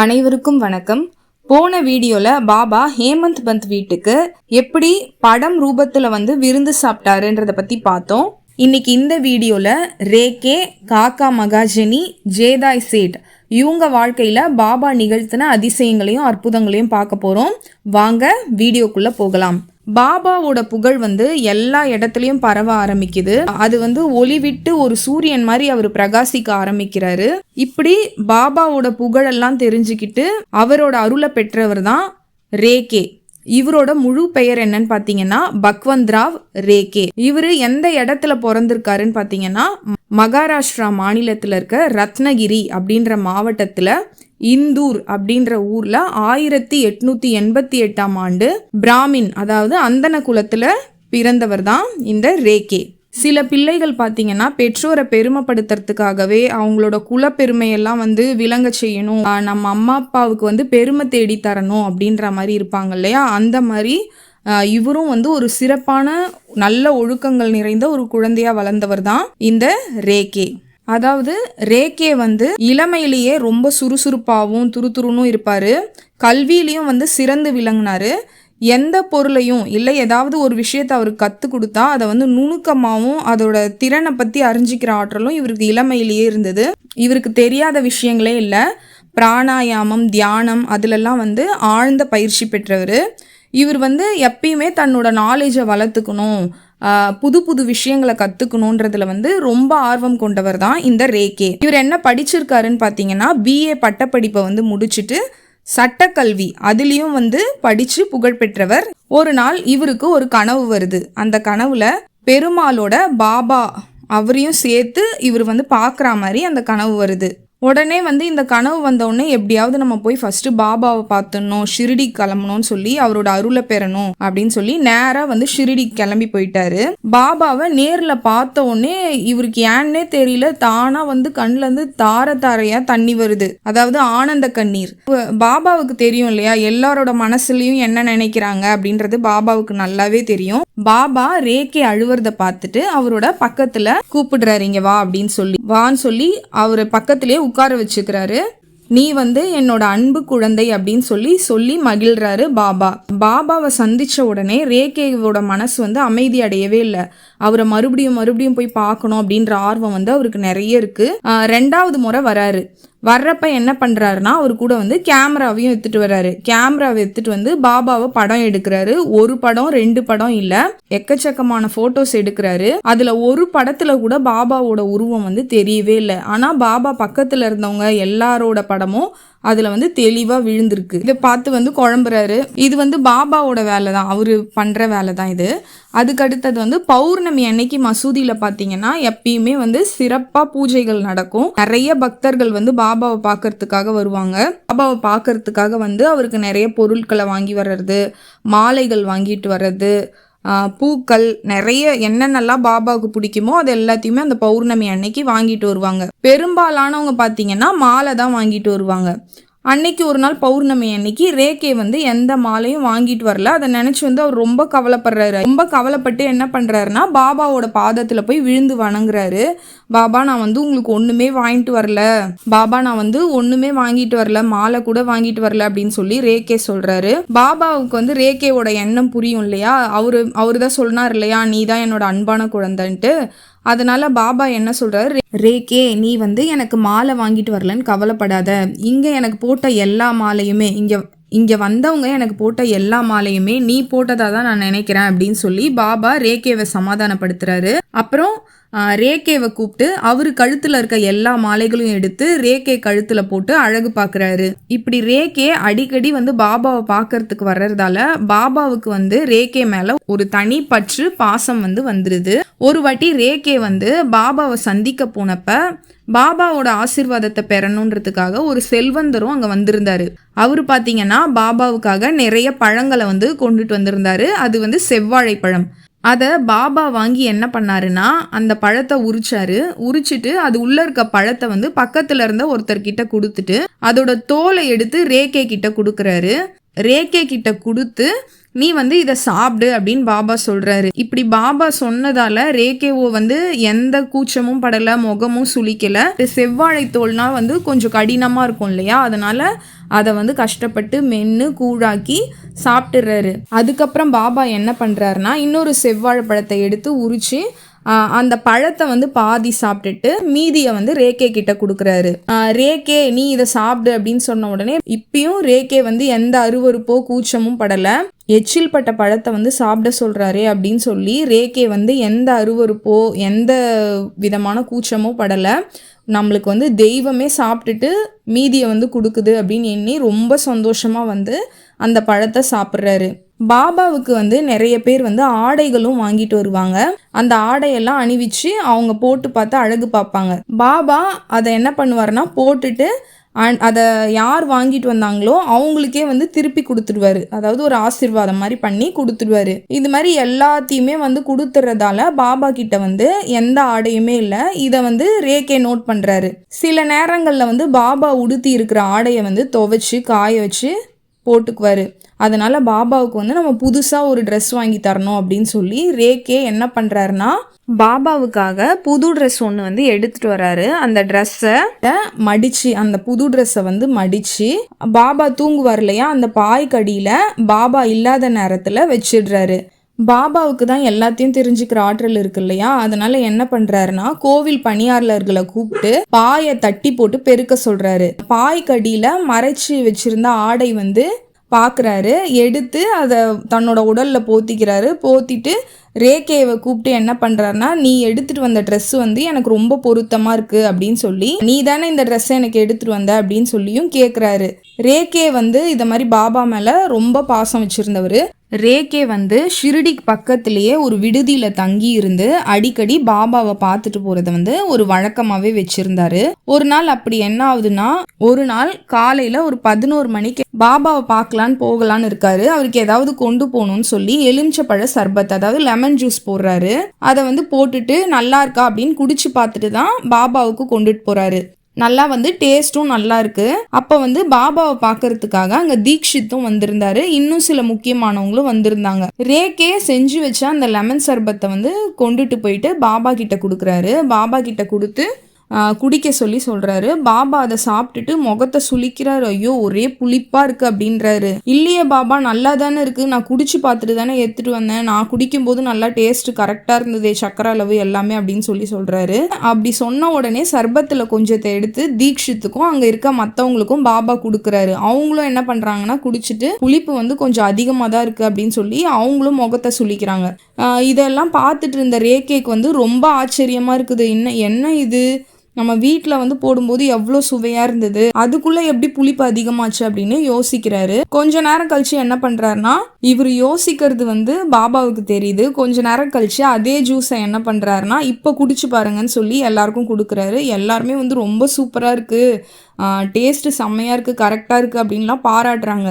அனைவருக்கும் வணக்கம். போன வீடியோல பாபா ஹேமந்த் பந்த் வீட்டுக்கு எப்படி படம் ரூபத்துல வந்து விருந்து சாப்பிட்டாருன்றத பத்தி பார்த்தோம். இன்னைக்கு இந்த வீடியோல ரேகே காக்கா மகாஜனி ஜேதாய் சேட் இவங்க வாழ்க்கையில பாபா நிகழ்த்தின அதிசயங்களையும் அற்புதங்களையும் பார்க்க போறோம். வாங்க வீடியோக்குள்ள போகலாம். பாபாவோட புகழ் வந்து எல்லா இடத்துலையும் பரவ ஆரம்பிக்குது. அது வந்து ஒளி விட்டு ஒரு சூரியன் மாதிரி அவர் பிரகாசிக்க ஆரம்பிக்கிறாரு. இப்படி பாபாவோட புகழெல்லாம் தெரிஞ்சுக்கிட்டு அவரோட அருளை பெற்றவர் தான் ரேகே. இவரோட முழு பெயர் என்னன்னு பார்த்தீங்கன்னா பக்வந்த்ராவ் ரேகே. இவர் எந்த இடத்துல பிறந்திருக்காருன்னு பார்த்தீங்கன்னா மகாராஷ்டிரா மாநிலத்தில் இருக்க ரத்னகிரி அப்படின்ற மாவட்டத்தில் இந்தூர் அப்படின்ற ஊர்ல ஆயிரத்தி எட்நூத்தி எண்பத்தி எட்டாம் ஆண்டு பிராமின் அதாவது அந்தன குலத்துல பிறந்தவர் தான் இந்த ரேகே சில பிள்ளைகள் பார்த்தீங்கன்னா பெற்றோரை பெருமைப்படுத்துறதுக்காகவே அவங்களோட குலப்பெருமையெல்லாம் வந்து விளங்க செய்யணும். நம்ம அம்மா அப்பாவுக்கு வந்து பெருமை தேடி தரணும் அப்படின்ற மாதிரி இருப்பாங்க இல்லையா? அந்த மாதிரி இவரும் வந்து ஒரு சிறப்பான நல்ல ஒழுக்கங்கள் நிறைந்த ஒரு குழந்தையா வளர்ந்தவர் தான் இந்த ரேகே அதாவது ரேகே வந்து இளமையிலேயே ரொம்ப சுறுசுறுப்பாகவும் துருதுருன்னும் இருப்பார். கல்வியிலையும் வந்து சிறந்து விளங்கினார். எந்த பொருளையும் இல்லை ஏதாவது ஒரு விஷயத்தை அவருக்கு கற்றுக் கொடுத்தா அதை வந்து நுணுக்கமாகவும் அதோட திறனை பற்றி அறிஞ்சிக்கிற ஆற்றலும் இவருக்கு இளமையிலேயே இருந்தது. இவருக்கு தெரியாத விஷயங்களே இல்லை. பிராணாயாமம் தியானம் அதிலெல்லாம் வந்து ஆழ்ந்த பயிற்சி பெற்றவர். இவர் வந்து எப்பயுமே தன்னோட நாலேஜை வளர்த்துக்கணும். புது புது விஷயங்களை கற்றுக்கணுன்றதுல வந்து ரொம்ப ஆர்வம் கொண்டவர் தான் இந்த ரேகே. இவர் என்ன படிச்சிருக்காருன்னு பார்த்தீங்கன்னா பிஏ பட்டப்படிப்பை வந்து முடிச்சுட்டு சட்டக்கல்வி அதுலேயும் வந்து படித்து புகழ் பெற்றவர். ஒரு நாள் இவருக்கு ஒரு கனவு வருது. அந்த கனவுல பெருமாளோட பாபா அவரையும் சேர்த்து இவர் வந்து பார்க்குற மாதிரி அந்த கனவு வருது. உடனே வந்து இந்த கனவு வந்தவுடனே எப்படியாவது நம்ம போய் ஃபஸ்ட்டு பாபாவை பார்த்துடணும் ஷிரிடி கிளம்பணும்னு சொல்லி அவரோட அருளை பெறணும் அப்படின்னு சொல்லி நேராக வந்து ஷிரிடி கிளம்பி போயிட்டாரு. பாபாவை நேரில் பார்த்த உடனே இவருக்கு ஏன்னே தெரியல தானா வந்து கண்ணுல தார தாரையா தண்ணி வருது. அதாவது ஆனந்த கண்ணீர். பாபாவுக்கு தெரியும் இல்லையா எல்லாரோட மனசுலையும் என்ன நினைக்கிறாங்க அப்படின்றது பாபாவுக்கு நல்லாவே தெரியும். பாபா ரேக்கே அழுவுறத பார்த்துட்டு அவரோட பக்கத்தில் கூப்பிடுறாரு இங்கே வா அப்படின்னு சொல்லி. வான்னு சொல்லி அவர் பக்கத்திலே உட்கார வச்சுக்கிறாரு. நீ வந்து என்னோட அன்பு குழந்தை அப்படின்னு சொல்லி சொல்லி மகிழ்றாரு பாபா. பாபாவை சந்தித்த உடனே ரேகேவோட மனசு வந்து அமைதி அடையவே இல்லை. அவரை மறுபடியும் மறுபடியும் போய் பார்க்கணும் அப்படின்ற ஆர்வம் வந்து அவருக்கு நிறைய இருக்குது ரெண்டாவது முறை வராரு. வர்றப்ப என்ன பண்ணுறாருனா அவர் கூட வந்து கேமராவையும் எடுத்துகிட்டு வர்றாரு. கேமராவை எடுத்துகிட்டு வந்து பாபாவை படம் எடுக்கிறாரு. ஒரு படம் ரெண்டு படம் இல்லை. எக்கச்சக்கமான ஃபோட்டோஸ் எடுக்கிறாரு. அதில் ஒரு படத்தில் கூட பாபாவோட உருவம் வந்து தெரியவே இல்லை. ஆனால் பாபா பக்கத்தில் இருந்தவங்க எல்லாரோட படமும் அதில் வந்து தெளிவாக விழுந்திருக்கு. இதை பார்த்து வந்து குழம்புறாரு. இது வந்து பாபாவோட வேலை தான் அவர் பண்ணுற வேலை தான் இது. அதுக்கு அடுத்தது வந்து பௌர்ணமி அன்னைக்கு மசூதியில் பார்த்தீங்கன்னா எப்பயுமே வந்து சிறப்பாக பூஜைகள் நடக்கும். நிறைய பக்தர்கள் வந்து பாபாவை பார்க்கறதுக்காக வருவாங்க. பாபாவை பார்க்கறதுக்காக வந்து அவருக்கு நிறைய பொருட்களை வாங்கி வர்றது மாலைகள் வாங்கிட்டு வர்றது பூக்கள் நிறைய என்னென்னலாம் பாபாவுக்கு பிடிக்குமோ அது எல்லாத்தையுமே அந்த பௌர்ணமி அன்னைக்கு வாங்கிட்டு வருவாங்க. பெரும்பாலானவங்க பார்த்தீங்கன்னா மாலை தான் வாங்கிட்டு வருவாங்க. அன்னைக்கு ஒரு நாள் பௌர்ணமி அன்னைக்கு ரேகே வந்து எந்த மாலையும் வாங்கிட்டு வரல. அதை நினச்சி வந்து அவர் ரொம்ப கவலைப்படுறாரு. ரொம்ப கவலைப்பட்டு என்ன பண்ணுறாருனா பாபாவோட பாதத்தில் போய் விழுந்து வணங்குறாரு. பாபா நான் வந்து உங்களுக்கு ஒன்றுமே வாங்கிட்டு வரல. பாபா நான் வந்து ஒன்றுமே வாங்கிட்டு வரல. மாலை கூட வாங்கிட்டு வரல அப்படின்னு சொல்லி ரேகே சொல்கிறாரு பாபாவுக்கு வந்து ரேகேவோட எண்ணம் புரியும் இல்லையா? அவரு அவரு தான் சொன்னார் இல்லையா? நீ தான் என்னோட அன்பான குழந்தைன்ட்டு. அதனால பாபா என்ன சொல்கிறார் ரேகே நீ வந்து எனக்கு மாலை வாங்கிட்டு வரலன்னு கவலைப்படாத. இங்கே எனக்கு போட்ட எல்லா மாலையுமே இங்கே இங்கே வந்தவங்க எனக்கு போட்ட எல்லா மாலையுமே நீ போட்டதாக தான் நான் நினைக்கிறேன் அப்படின்னு சொல்லி பாபா ரேகேவை சமாதானப்படுத்துறாரு. அப்புறம் ரேகேவை கூப்பிட்டு அவர் கழுத்தில் இருக்க எல்லா மாலைகளையும் எடுத்து ரேகே கழுத்தில் போட்டு அழகு பார்க்குறாரு இப்படி ரேகே அடிக்கடி வந்து பாபாவை பார்க்கறதுக்கு வர்றதால பாபாவுக்கு வந்து ரேகே மேலே ஒரு தனி பற்று பாசம் வந்து வந்துடுது ஒரு வாட்டி ரேகே வந்து பாபாவை சந்திக்க போனப்ப பாபாவோட ஆசீர்வாதத்தை பெறணுன்றதுக்காக ஒரு செல்வந்தரும் அங்கே வந்திருந்தாரு. அவர் பார்த்தீங்கன்னா பாபாவுக்காக நிறைய பழங்களை வந்து கொண்டுட்டு வந்திருந்தாரு. அது வந்து செவ்வாழை பழம். அதை பாபா வாங்கி என்ன பண்ணாருன்னா அந்த பழத்தை உரிச்சாரு. உரிச்சிட்டு அது உள்ள இருக்க பழத்தை வந்து பக்கத்துல இருந்த ஒருத்தர்கிட்ட கொடுத்துட்டு அதோட தோலை எடுத்து ரேகே கிட்ட கொடுக்குறாரு. ரேகே கிட்ட கொடுத்து நீ வந்து இதை சாப்பிடு அப்படின்னு பாபா சொல்கிறாரு இப்படி பாபா சொன்னதால ரேகேவோ வந்து எந்த கூச்சமும் படலை முகமும் சுளிக்கலை. செவ்வாழை வந்து கொஞ்சம் கடினமாக இருக்கும் இல்லையா? அதனால் அதை வந்து கஷ்டப்பட்டு மென்று கூழாக்கி சாப்பிட்டுறாரு. அதுக்கப்புறம் பாபா என்ன பண்ணுறாருனா இன்னொரு செவ்வாழை பழத்தை எடுத்து உரித்து அந்த பழத்தை வந்து பாதி சாப்பிட்டுட்டு மீதியை வந்து ரேகே கிட்ட கொடுக்குறாரு. ரேகே நீ இதை சாப்பிடு அப்படின்னு சொன்ன உடனே இப்பயும் ரேகே வந்து எந்த அருவருப்போ கூச்சமும் படலை. எச்சில் பட்ட பழத்தை வந்து சாப்பிட சொல்கிறாரே அப்படின்னு சொல்லி ரேகே வந்து எந்த அருவருப்போ எந்த விதமான கூச்சமோ படலை. நம்மளுக்கு வந்து தெய்வமே சாப்பிட்டுட்டு மீதியை வந்து கொடுக்குது அப்படின்னு எண்ணி ரொம்ப சந்தோஷமாக வந்து அந்த பழத்தை சாப்பிட்றாரு. பாபாவுக்கு வந்து நிறைய பேர் வந்து ஆடைகளும் வாங்கிட்டு வருவாங்க. அந்த ஆடையெல்லாம் அணிவிச்சு அவங்க போட்டு பார்த்து அழகு பார்ப்பாங்க. பாபா அதை என்ன பண்ணுவார்னா போட்டுட்டு அண்ட் அதை யார் வாங்கிட்டு வந்தாங்களோ அவங்களுக்கே வந்து திருப்பி கொடுத்துடுவாரு. அதாவது ஒரு ஆசீர்வாதம் மாதிரி பண்ணி கொடுத்துடுவாரு. இது மாதிரி எல்லாத்தையுமே வந்து கொடுத்துறதால பாபா கிட்ட வந்து எந்த ஆடையுமே இல்லை. இதை வந்து ரேகே நோட் பண்ணுறாரு சில நேரங்களில் வந்து பாபா உடுத்தி இருக்கிற ஆடையை வந்து துவைச்சு காய வச்சு போட்டுக்குவாரு. அதனால பாபாவுக்கு வந்து நம்ம புதுசாக ஒரு ட்ரெஸ் வாங்கி தரணும் அப்படின்னு சொல்லி ரேகே என்ன பண்ணுறாருன்னா பாபாவுக்காக புது ட்ரெஸ் ஒன்று வந்து எடுத்துட்டு வராரு. அந்த ட்ரெஸ்ஸை மடிச்சு அந்த புது ட்ரெஸ்ஸை வந்து மடிச்சு பாபா தூங்குவார் இல்லையா? அந்த பாய்க்கடியில் பாபா இல்லாத நேரத்தில் வச்சிடுறாரு. பாபாவுக்கு தான் எல்லாத்தையும் தெரிஞ்சுக்கிற ஆற்றல் இருக்கு இல்லையா? அதனால என்ன பண்றாருன்னா கோவில் பணியாளர்களை கூப்பிட்டு பாயை தட்டி போட்டு பெருக்க சொல்றாரு. பாய்க்கடியில மறைச்சு வச்சிருந்த ஆடை வந்து பார்க்குறாரு எடுத்து அதை தன்னோட உடலில் போத்திக்கிறாரு. போத்திட்டு ரேகேவை கூப்பிட்டு என்ன பண்ணுறாருனா நீ எடுத்துகிட்டு வந்த ட்ரெஸ் வந்து எனக்கு ரொம்ப பொருத்தமாக இருக்குது அப்படின்னு சொல்லி நீ தானே இந்த ட்ரெஸ்ஸை எனக்கு எடுத்துகிட்டு வந்த அப்படின்னு சொல்லியும் கேட்குறாரு ரேகே வந்து இதை மாதிரி பாபா மேலே ரொம்ப பாசம் வச்சுருந்தவர். ரேகே வந்து ஷிரிடிக்கு பக்கத்துலேயே ஒரு விடுதியில் தங்கி இருந்து அடிக்கடி பாபாவை பார்த்துட்டு போகிறத வந்து ஒரு வழக்கமாகவே வச்சுருந்தாரு. ஒரு நாள் அப்படி என்ன ஆகுதுன்னா ஒரு நாள் காலையில் ஒரு பதினோரு மணிக்கு பாபாவை பார்க்கலான்னு போகலான்னு இருக்காரு. அவருக்கு ஏதாவது கொண்டு போகணும்னு சொல்லி எலுமிச்சப்பழ சர்பத் அதாவது லெமன் ஜூஸ் போடுறாரு. அதை வந்து போட்டுட்டு நல்லா இருக்கா? அப்படின்னு குடிச்சு பார்த்துட்டு தான் பாபாவுக்கு கொண்டுட்டு போகிறாரு நல்லா வந்து டேஸ்ட்டும் நல்லா இருக்குது அப்போ வந்து பாபாவை பார்க்கறதுக்காக அங்கே தீக்ஷித்தும் வந்திருந்தாரு. இன்னும் சில முக்கியமானவங்களும் வந்திருந்தாங்க. ரேக்கே செஞ்சு வச்ச அந்த லெமன் சர்பத்தை வந்து கொண்டுட்டு போயிட்டு பாபா கிட்ட கொடுக்குறாரு. பாபா கிட்ட கொடுத்து குடிக்க சொல்லி சொல்கிறாரு பாபா அதை சாப்பிட்டுட்டு முகத்தை சுளிக்கிறாரு. ஐயோ ஒரே புளிப்பாக இருக்குது அப்படின்றாரு. இல்லையே பாபா நல்லா தானே இருக்குது நான் குடிச்சு பார்த்துட்டு தானே எடுத்துகிட்டு வந்தேன். நான் குடிக்கும்போது நல்லா டேஸ்ட்டு கரெக்டாக இருந்ததே சக்கரை அளவு எல்லாமே அப்படின்னு சொல்லி சொல்கிறாரு அப்படி சொன்ன உடனே சர்பத்தில் கொஞ்சத்தை எடுத்து தீக்ஷித்துக்கும் அங்கே இருக்க மற்றவங்களுக்கும் பாபா கொடுக்குறாரு. அவங்களும் என்ன பண்ணுறாங்கன்னா குடிச்சிட்டு புளிப்பு வந்து கொஞ்சம் அதிகமாக தான் இருக்குது அப்படின்னு சொல்லி அவங்களும் முகத்தை சுளிக்கிறாங்க. இதெல்லாம் பார்த்துட்டு இருந்த ரேகேக்கு வந்து ரொம்ப ஆச்சரியமாக இருக்குது. என்ன என்ன இது? நம்ம வீட்டில் வந்து போடும்போது எவ்வளோ சுவையாக இருந்தது அதுக்குள்ளே எப்படி புளிப்பு அதிகமாச்சு அப்படின்னு யோசிக்கிறாரு. கொஞ்ச நேரம் கழிச்சு என்ன பண்ணுறாருனா இவர் யோசிக்கிறது வந்து பாபாவுக்கு தெரியுது. கொஞ்ச நேரம் கழிச்சு அதே ஜூஸை என்ன பண்ணுறாருனா இப்போ குடிச்சு பாருங்கன்னு சொல்லி எல்லாருக்கும் கொடுக்குறாரு. எல்லாருமே வந்து ரொம்ப சூப்பராக இருக்குது டேஸ்ட்டு செம்மையாக இருக்குது கரெக்டாக இருக்குது அப்படின்லாம் பாராட்டுறாங்க.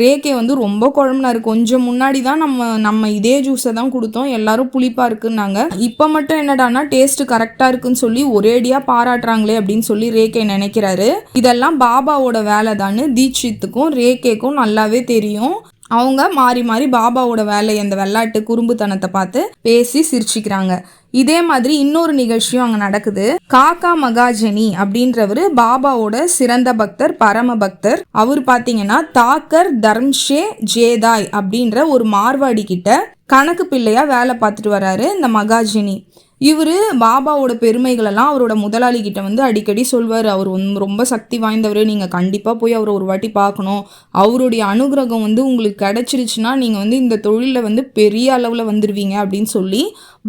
ரேக்கே வந்து ரொம்ப குழம்புனாரு கொஞ்சம் முன்னாடி தான் நம்ம நம்ம இதே ஜூஸை தான் கொடுத்தோம். எல்லாரும் புளிப்பாக இருக்குன்னாங்க. இப்போ மட்டும் என்னடான்னா டேஸ்ட் கரெக்டாக இருக்குன்னு சொல்லி ஒரேடியாக பாராட்டுறாங்களே அப்படின்னு சொல்லி ரேக்கே நினைக்கிறாரு. இதெல்லாம் பாபாவோட வேலை தான் தீட்சித்துக்கும் ரேக்கேக்கும் நல்லாவே தெரியும். அவங்க மாறி மாறி பாபாவோட வேலை அந்த வெள்ளாட்டு குறும்புத்தனத்தை பார்த்து பேசி சிரிச்சுக்கிறாங்க. இதே மாதிரி இன்னொரு நிகழ்ச்சியும் அங்கே நடக்குது. காக்கா மகாஜனி அப்படின்றவர் பாபாவோட சிறந்த பக்தர் பரம பக்தர். அவர் பார்த்தீங்கன்னா தாக்கர் தர்ம்ஷே ஜேதாய் அப்படின்ற ஒரு மார்வாடி கிட்ட கணக்கு பிள்ளையா வேலை பார்த்துட்டு வராரு இந்த மகாஜினி. இவர் பாபாவோட பெருமைகளெல்லாம் அவரோட முதலாளி கிட்ட வந்து அடிக்கடி சொல்வார். அவர் ரொம்ப சக்தி வாய்ந்தவர். நீங்கள் கண்டிப்பாக போய் அவரை ஒரு வாட்டி பார்க்கணும். அவருடைய அனுகிரகம் வந்து உங்களுக்கு கிடைச்சிருச்சுன்னா நீங்கள் வந்து இந்த தொழிலில் வந்து பெரிய அளவில் வந்துடுவீங்க அப்படின்னு சொல்லி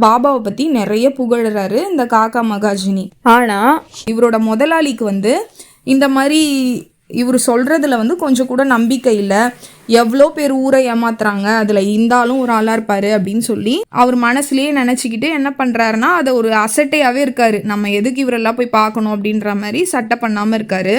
பாபாவை பற்றி நிறைய புகழறாரு இந்த காக்கா மகாஜினி. ஆனால் இவரோட முதலாளிக்கு வந்து இந்த மாதிரி இவர் சொல்கிறதுல வந்து கொஞ்சம் கூட நம்பிக்கை இல்லை. எவ்வளோ பேர் ஊரை ஏமாத்துறாங்க அதில் இருந்தாலும் ஒரு ஆளாக இருப்பார் அப்படின்னு சொல்லி அவர் மனசுலேயே நினச்சிக்கிட்டு என்ன பண்ணுறாருன்னா அதை ஒரு அசட்டையாகவே இருக்காரு. நம்ம எதுக்கு இவரெல்லாம் போய் பார்க்கணும் அப்படின்ற மாதிரி சட்டை பண்ணாமல் இருக்காரு.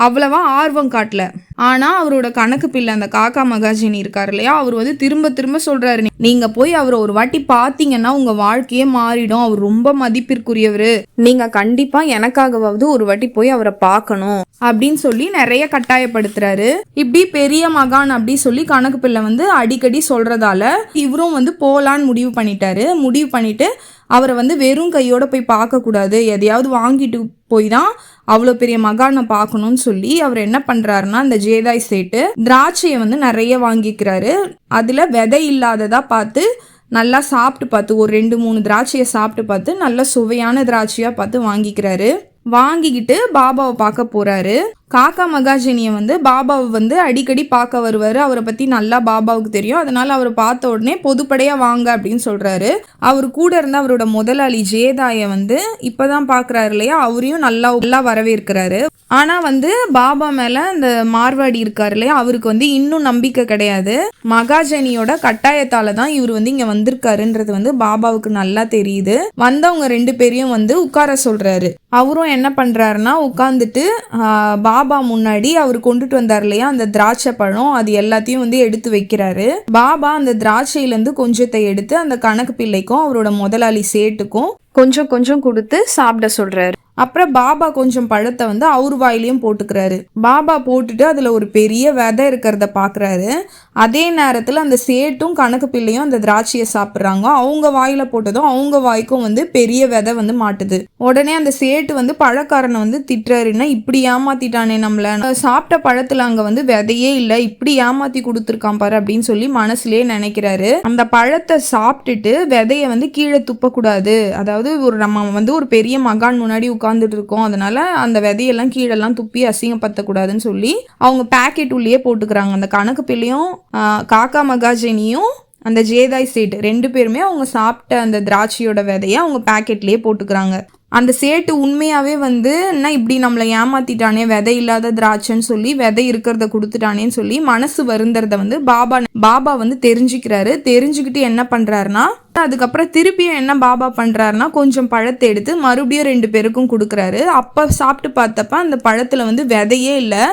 அவ்வளவா ஆர்வம் காட்டல. ஆனா அவரோட கணக்கு பிள்ளை அந்த காக்கா மகாஜினி இருக்காரு இல்லையா? அவர் வந்து திரும்ப திரும்ப சொல்றாரு நீங்க போய் அவரை ஒரு வாட்டி பாத்தீங்கன்னா உங்க வாழ்க்கையே மாறிடும். அவர் ரொம்ப மதிப்பிற்குரியவர். நீங்க கண்டிப்பா எனக்காகவாவது ஒரு வாட்டி போய் அவரை பார்க்கணும். அப்படின்னு சொல்லி நிறைய கட்டாயப்படுத்துறாரு. இப்படி பெரிய மகான் அப்படி சொல்லி கணக்கு பிள்ளை வந்து அடிக்கடி சொல்றதால இவரும் வந்து போலான்னு முடிவு பண்ணிட்டாரு. முடிவு பண்ணிட்டு அவரை வந்து வெறும் கையோட போய் பார்க்கக்கூடாது. எதையாவது வாங்கிட்டு போய் தான் அவ்வளோ பெரிய மகானை பார்க்கணும்னு சொல்லி அவர் என்ன பண்ணுறாருன்னா அந்த ஜேதாய் சேட்டு திராட்சையை வந்து நிறைய வாங்கிக்கிறாரு. அதில் விதை இல்லாததாக பார்த்து நல்லா சாப்பிட்டு பார்த்து ஒரு ரெண்டு மூணு திராட்சையை சாப்பிட்டு பார்த்து நல்ல சுவையான திராட்சையாக பார்த்து வாங்கிக்கிறாரு. வாங்கிக்கிட்டு பாபாவை பார்க்க போகிறாரு காக்கா மகாஜனியை வந்து பாபாவை வந்து அடிக்கடி பார்க்க வருவார். அவரை பற்றி நல்லா பாபாவுக்கு தெரியும். அதனால அவரை பார்த்த உடனே பொதுப்படையாக வாங்க அப்படின்னு சொல்கிறாரு அவர் கூட இருந்த அவரோட முதலாளி ஜேதாயை வந்து இப்போ தான் பார்க்குறாரு இல்லையா? அவரையும் நல்லா நல்லா வரவேற்கிறாரு. ஆனால் வந்து பாபா மேலே இந்த மார்வாடி இருக்கார் இல்லையா? அவருக்கு வந்து இன்னும் நம்பிக்கை கிடையாது. மகாஜனியோட கட்டாயத்தால் தான் இவர் வந்து இங்கே வந்திருக்காருன்றது வந்து பாபாவுக்கு நல்லா தெரியுது. வந்தவங்க ரெண்டு பேரையும் வந்து உட்கார சொல்கிறாரு அவரும் என்ன பண்ணுறாருன்னா உட்காந்துட்டு பாபா பாபா முன்னாடி அவர் கொண்டுட்டு வந்தார் இல்லையா? அந்த திராட்சை பழம் அது எல்லாத்தையும் வந்து எடுத்து வைக்கிறாரு. பாபா அந்த திராட்சையிலேருந்து கொஞ்சத்தை எடுத்து அந்த கணக்கு பிள்ளைக்கும் அவரோட முதலாளி சேட்டுக்கும் கொஞ்சம் கொஞ்சம் கொடுத்து சாப்பிட சொல்றாரு. அப்புறம் பாபா கொஞ்சம் பழத்தை வந்து அவர் வாயிலையும் போட்டுக்கிறாரு. பாபா போட்டுட்டு அதில் ஒரு பெரிய விதை இருக்கிறத பார்க்குறாரு அதே நேரத்தில் அந்த சேட்டும் கணக்கு பிள்ளையும் அந்த திராட்சையை சாப்பிட்றாங்க. அவங்க வாயில் போட்டதும் அவங்க வாய்க்கும் வந்து பெரிய விதை வந்து மாட்டுது. உடனே அந்த சேட்டு வந்து பழக்காரனை வந்து திட்டுறாருன்னா இப்படி ஏமாத்திட்டானே நம்மள? சாப்பிட்ட பழத்தில் அங்கே வந்து விதையே இல்லை. இப்படி ஏமாத்தி கொடுத்துருக்கான் பாரு அப்படின்னு சொல்லி மனசுலேயே நினைக்கிறாரு. அந்த பழத்தை சாப்பிட்டுட்டு விதையை வந்து கீழே துப்பக்கூடாது. அதாவது ஒரு நம்ம வந்து ஒரு பெரிய மகான் முன்னாடி உட்காந்துட்டு இருக்கோம். அதனால அந்த விதையெல்லாம் கீழெல்லாம் துப்பி அசிங்கப்படுத்தக்கூடாதுன்னு சொல்லி அவங்க பேக்கெட் உள்ளேயே போட்டுக்கிறாங்க. அந்த கணக்கு பிள்ளையும் காக்கா மகாஜினியும் அந்த ஜேதாய் சீட் ரெண்டு பேருமே அவங்க சாப்பிட்ட அந்த திராட்சையோட விதையை அவங்க பேக்கெட்லேயே போட்டுக்கிறாங்க. அந்த சேட்டு உண்மையாகவே வந்து என்ன இப்படி நம்மளை ஏமாத்திட்டானே விதை இல்லாத திராட்சைன்னு சொல்லி விதை இருக்கிறத கொடுத்துட்டானேன்னு சொல்லி மனசு வருந்துறத வந்து பாபா பாபா வந்து தெரிஞ்சுக்கிறாரு. தெரிஞ்சுக்கிட்டு என்ன பண்ணுறாருனா அதுக்கப்புறம் திருப்பியும் என்ன பாபா பண்ணுறாருனா கொஞ்சம் பழத்தை எடுத்து மறுபடியும் ரெண்டு பேருக்கும் கொடுக்குறாரு. அப்போ சாப்பிட்டு பார்த்தப்ப அந்த பழத்தில் வந்து விதையே இல்லை.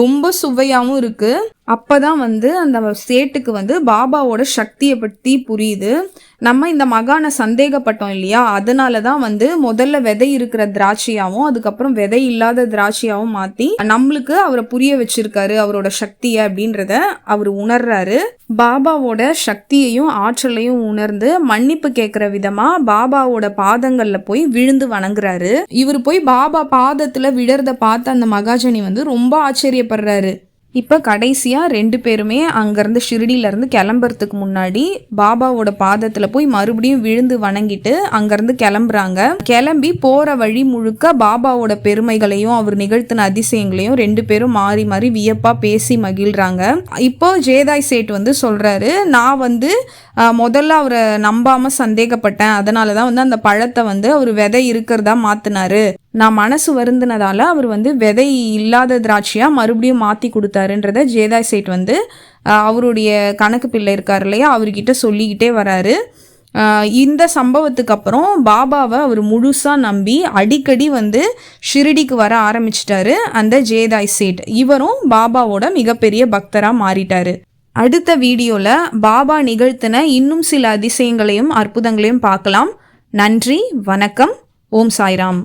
ரொம்ப சுவையாகவும் இருக்குது அப்போ தான் வந்து அந்த சேட்டுக்கு வந்து பாபாவோட சக்தியை பற்றி புரியுது. நம்ம இந்த மகானை சந்தேகப்பட்டோம் இல்லையா? அதனால தான் வந்து முதல்ல விதை இருக்கிற திராட்சையாகவும் அதுக்கப்புறம் விதை இல்லாத திராட்சையாகவும் மாற்றி நம்மளுக்கு அவரை புரிய வச்சிருக்காரு அவரோட சக்தியை அப்படின்றத அவர் உணர்றாரு. பாபாவோட சக்தியையும் ஆற்றலையும் உணர்ந்து மன்னிப்பு கேட்குற விதமா பாபாவோட பாதங்கள்ல போய் விழுந்து வணங்குறாரு. இவர் போய் பாபா பாதத்துல விழறத பார்த்து அந்த மகாஜனி வந்து ரொம்ப ஆச்சரியப்படுறாரு. இப்போ கடைசியாக ரெண்டு பேருமே அங்கேருந்து ஷிரடியிலேருந்து கிளம்புறதுக்கு முன்னாடி பாபாவோட பாதத்தில் போய் மறுபடியும் விழுந்து வணங்கிட்டு அங்கேருந்து கிளம்புறாங்க. கிளம்பி போகிற வழி முழுக்க பாபாவோட பெருமைகளையும் அவர் நிகழ்த்தின அதிசயங்களையும் ரெண்டு பேரும் மாறி மாறி வியப்பாக பேசி மகிழ்கிறாங்க இப்போ ஜேதாய் சேட் வந்து சொல்கிறாரு நான் வந்து முதல்ல அவரை நம்பாமல் சந்தேகப்பட்டேன். அதனால தான் வந்து அந்த பழத்தை வந்து அவர் விதை இருக்கிறதா மாற்றினாரு நான் மனசு வருந்தினதால அவர் வந்து விதை இல்லாத திராட்சையாக மறுபடியும் மாற்றி கொடுத்தாருன்றத ஜேதாய் சேட் வந்து அவருடைய கணக்கு பிள்ளை இருக்கார் இல்லையா அவர்கிட்ட சொல்லிக்கிட்டே வராரு. இந்த சம்பவத்துக்கு அப்புறம் பாபாவை அவர் முழுசாக நம்பி அடிக்கடி வந்து ஷிரடிக்கு வர ஆரம்பிச்சிட்டாரு அந்த ஜேதாய் சேட். இவரும் பாபாவோட மிகப்பெரிய பக்தராக மாறிட்டாரு. அடுத்த வீடியோவில் பாபா நிகழ்த்தின இன்னும் சில அதிசயங்களையும் அற்புதங்களையும் பார்க்கலாம். நன்றி வணக்கம் ஓம் சாய்ராம்.